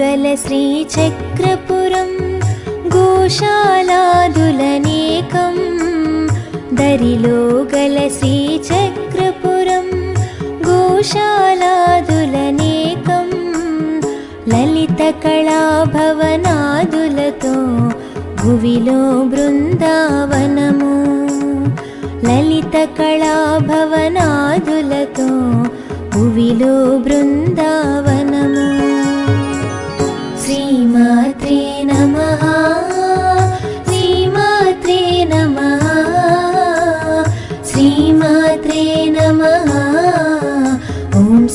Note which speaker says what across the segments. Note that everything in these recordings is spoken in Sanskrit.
Speaker 1: दरिलोगलश्रीचक्रपुरं गोशालादुलनेकं दरिलोगलश्रीचक्रपुरं गोशालादुलनेकं ललितकलाभवनादुलतो भुविलो बृन्दावनमु ललितकलाभवनादुलतो भुविलो बृन्दावनमु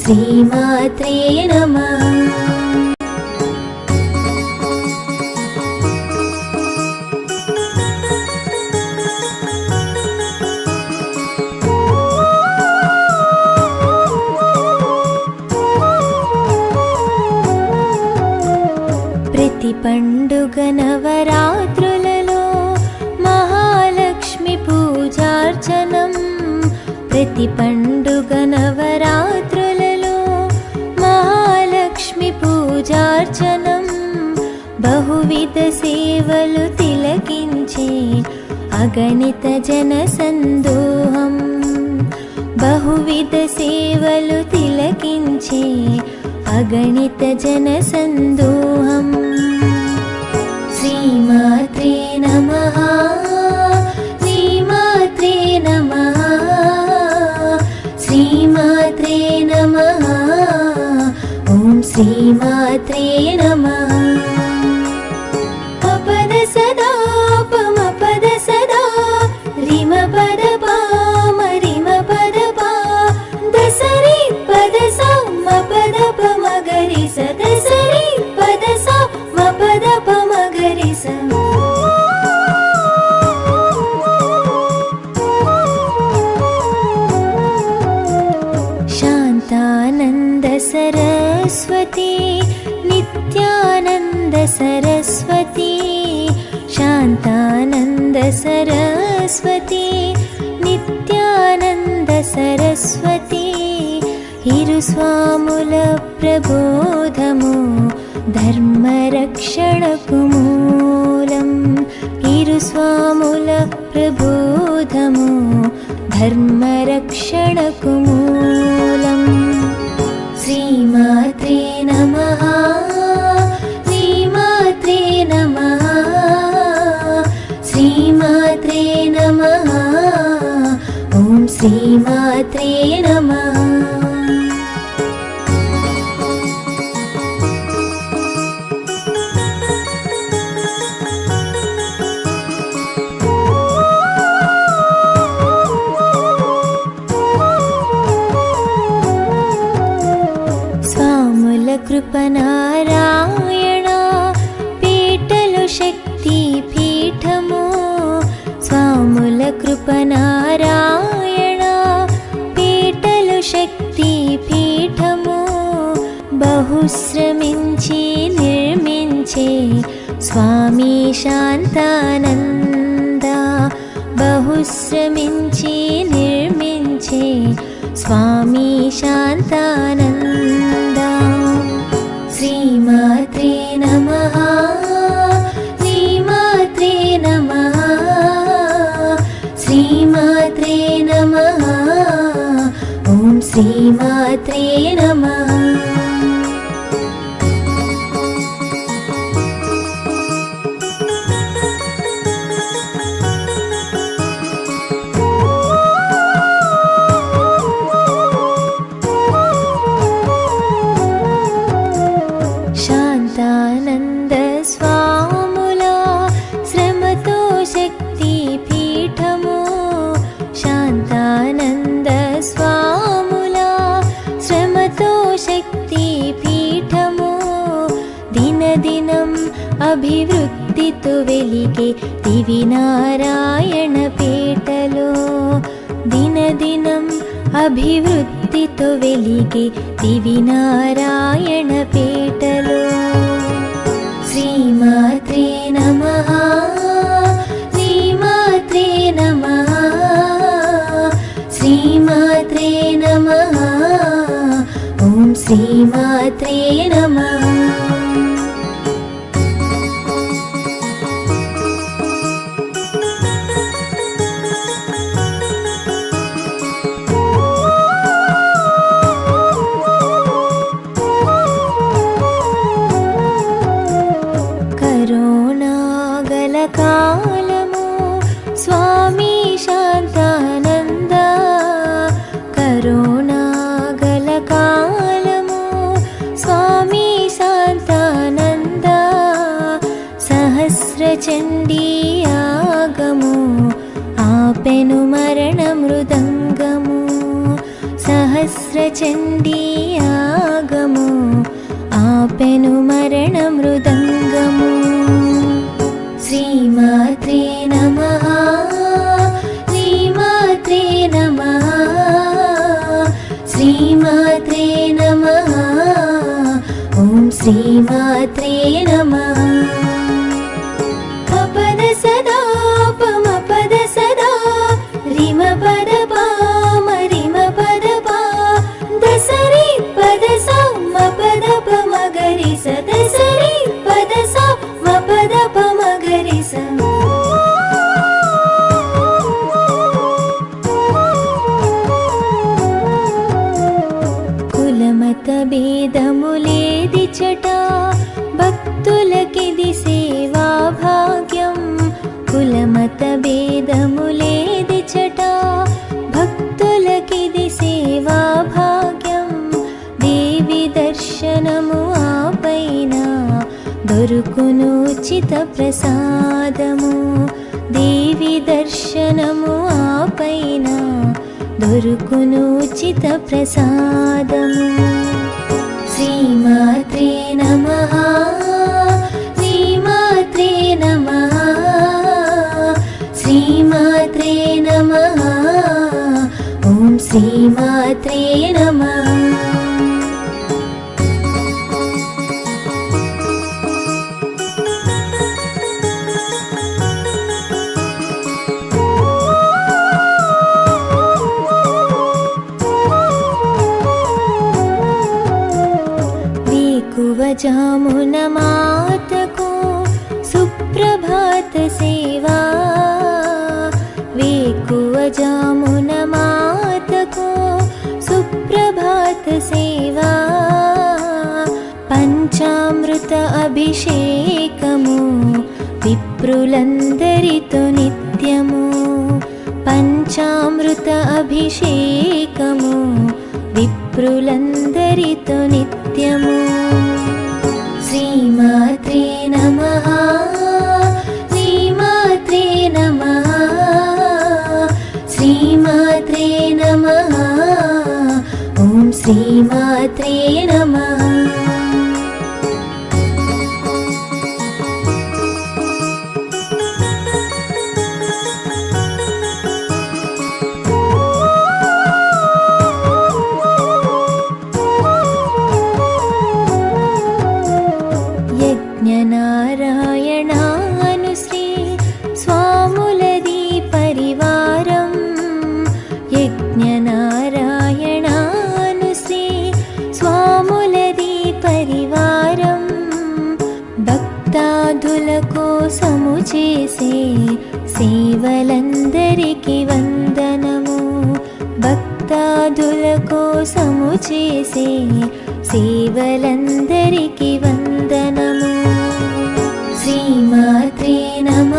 Speaker 1: శ్రీమాత్రే నమ. ప్రతి పండుగ నవరాత్రులలో మహాలక్ష్మి పూజార్చనం. ప్రతి పండుగ నవరాత్రి र्चनं बहुविधसेवलु तिलकिञ्चि अगणितजनसन्दोहम् बहुविधसेवलु तिलकिञ्ची अगणितजनसन्दोहम् श्रीमात्रे नमः श्रीमात्रे नमः। सरस्वती नित्यानन्द सरस्वती शान्तानन्द सरस्वती नित्यानन्द सरस्वती हिरुस्वामुल प्रबोधमु धर्मरक्षणकुमूलम् हिरुस्वामुल प्रबोधमु धर्मरक्षणकुमूलम्। श्रीमात्रे श्रीमात्रे नमः। कृपना स्वामी शान्तानन्द। श्रीमात्रे नमः। श्रीमात्रे नमः। श्रीमात्रे नमः। ॐ श्रीमात्रे नमः। అభివృద్ధితో వెలిగే దివి నారాయణ పీటలో దినదినం అభివృద్ధితో వెలిగే దివి నారాయణ పీటలో శ్రీమాత్రే నమః శ్రీమాత్రే నమః శ్రీమాత్రే నమః ఓం శ్రీమాత్రే నమః चण्डीयागमो आपनुमरणमृदङ्गमो सहस्रचण्डीयागमो आपेनुमरणमृदङ्गम् श्रीमात्रे नमः श्रीमात्रे नमः श्रीमात्रे नमः ॐ श्रीमात्रे नमः। listen. ప్రసాదము దేవి దర్శనము ఆపైన దొరుకును ఉచిత ప్రసాదము. శ్రీమాత్రే నమ శ్రీమాత్రే నమ శ్రీమాత్రే నమ ఓం శ్రీమాత్రే నమ. जामुन मातको सुप्रभात सेवा वेकुव कुवजामुन मातको सुप्रभात सेवा पञ्चामृत अभिषेकमु विप्रुलन्दरितु नित्यमु। पञ्चामृत अभिषेक శ్రీమాత్రే నమ. యజ్ఞనారాయణాను శ్రీ భక్తాదుల కోసము చేసే సేవలందరికీ వందనము. శ్రీమాత్రే నమ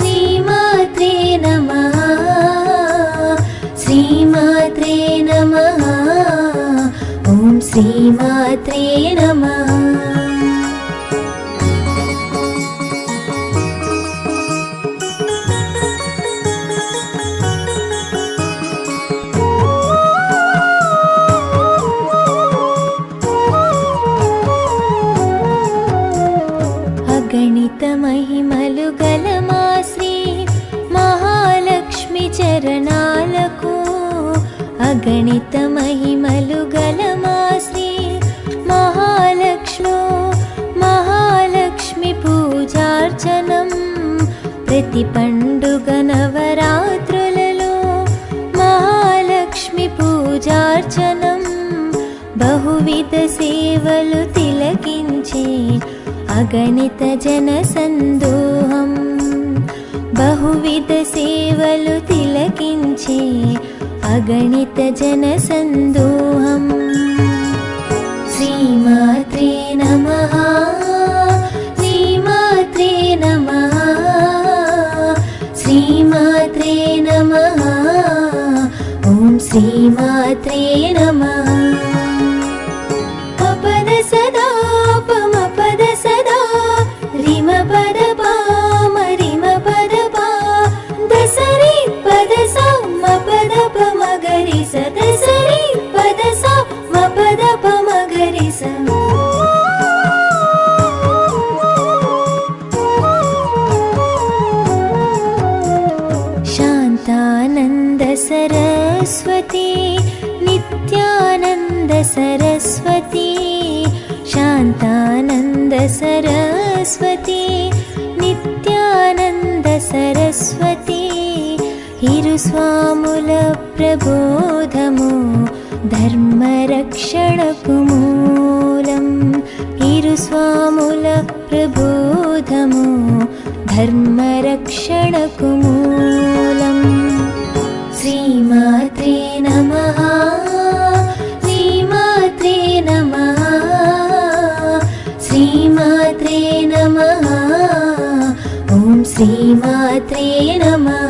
Speaker 1: శ్రీమాత్రే నమ శ్రీమాత్రే నమ. ఓం శ్రీమాత్రే నమ. చరణాలకు అగణిత మహిమలు గల మా శ్రీ మహాలక్ష్మి మహాలక్ష్మి పూజార్చనం ప్రతి పండుగ నవరాత్రులలో మహాలక్ష్మి పూజార్చనం బహువిధ సేవలు తిలకించే అగణిత జన సందోహం बहुविधसेवलुतिलकिञ्चि अगणितजनसन्दोहम् श्रीमात्रे नमः श्रीमात्रे नमः श्रीमात्रे नमः। ॐ श्रीमात्रे नमः। सरस्वती नित्यानन्द सरस्वती हिरुस्वामुलप्रबोधमो धर्मरक्षणकुमूलम् हिरुस्वामुलप्रबोधमो धर्मरक्षणकुमूलम्। श्रीमात्रे नमः श्रीमात्रे नमः श्रीमात्रे श्रीमात्रे नमः